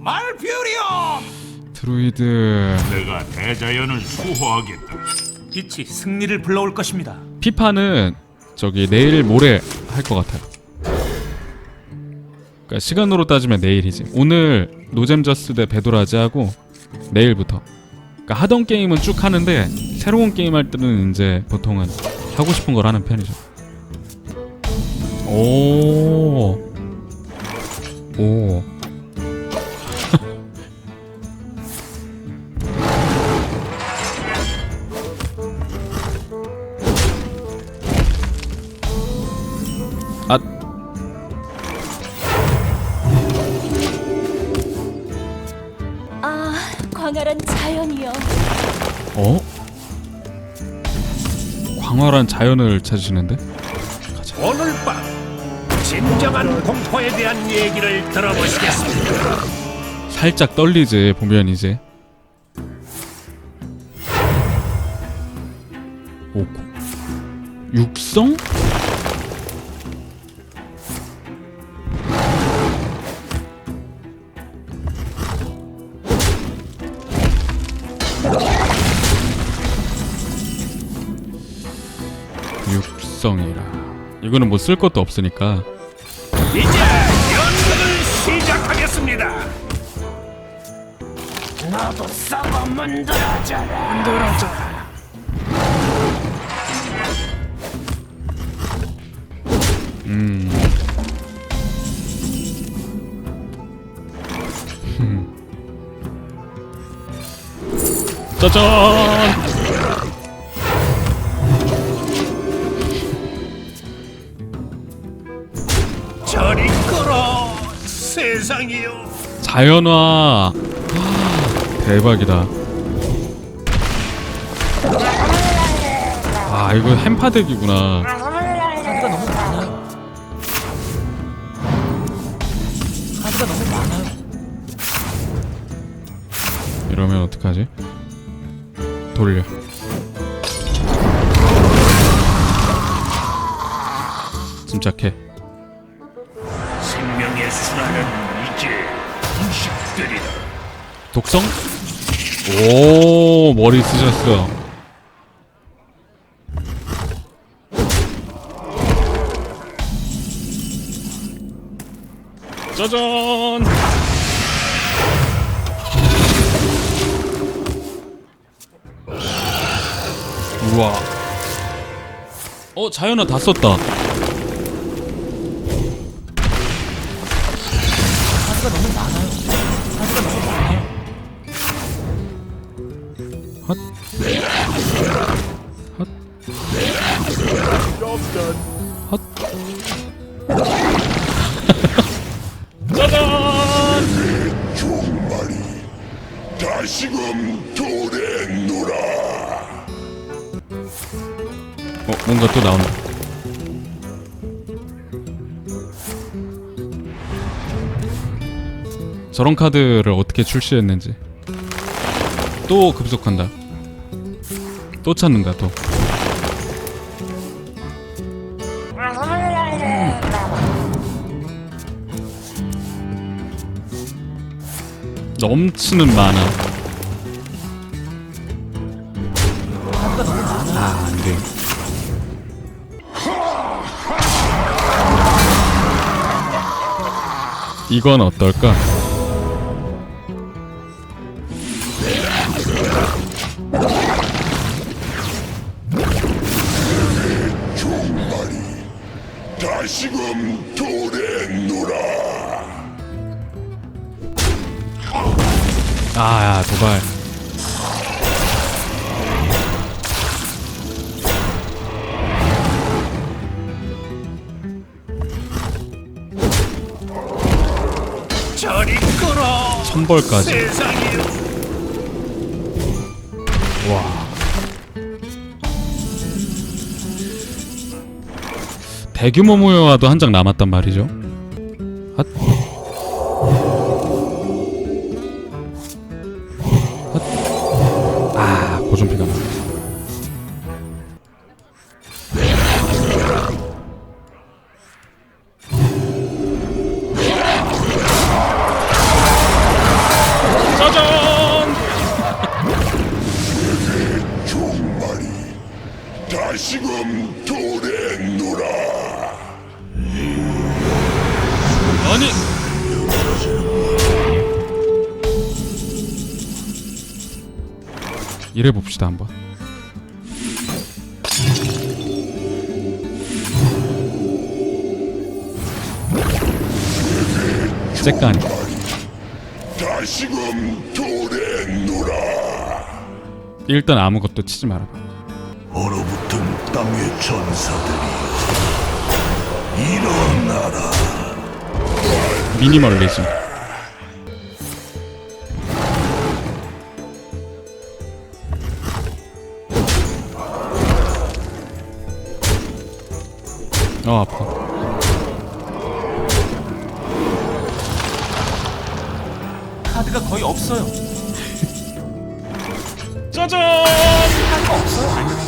말퓨리엄! 드루이드 내가 대자연을 수호하겠다. 빛이 승리를 불러올 것입니다. 피파는 저기 내일 모레 할 것 같아요. 그러니까 시간으로 따지면 내일이지. 오늘 노잼저스 대 베도라지 하고 내일부터. 그러니까 하던 게임은 쭉 하는데 새로운 게임 할 때는 이제 보통은 하고 싶은 걸 하는 편이죠. 오. 오. 아, 아, 광활한 자연이여. 어? 광활한 자연을 찾으시는데? 오늘 밤 진정한 공포에 대한 얘기를 들어보시겠습니다. 살짝 떨리지 보면 이제 오 육성? 육성이라 이거는 뭐 쓸 것도 없으니까 이제 연극을 시작하겠습니다. 너도 썩어 문드러져라. 문드러져라. 음. 짜잔! 세상이요. 자연화 대박이다. 아 이거 햄파덱이구나. 카드가 너무 많아요. 카드가 너무 많아요. 이러면 어떡하지? 돌려. 침착해. 생명의 순환은. 독성? 오 머리 쓰셨어. 짜잔! 우와. 어 자연아 다 썼다. 너무 헛. 헛. 헛. 짜잔! 종말이 다시금 도래노라 어, 뭔가 또 나온다. 저런 카드를 어떻게 출시했는지. 또 급속한다. 또 찾는다, 또. 넘치는 만화. 아, 안 돼. 이건 어떨까? 다시금 도래노라 아, 야, 도발. 저리 끌어 천벌까지. 세상이요. 와. 대규모 무효화도 한 장 남았단 말이죠. 핫. 핫. 아, 고정피가 많 아. 이래 봅시다 한번. 째까니. 다시금 도래노라 일단 아무것도 치지 말아봐. 얼어붙은 땅의 전사들이 일어나라 미니멀리즘. 어 아파. 카드가 거의 없어요. 짜잔! 카드가 없어요.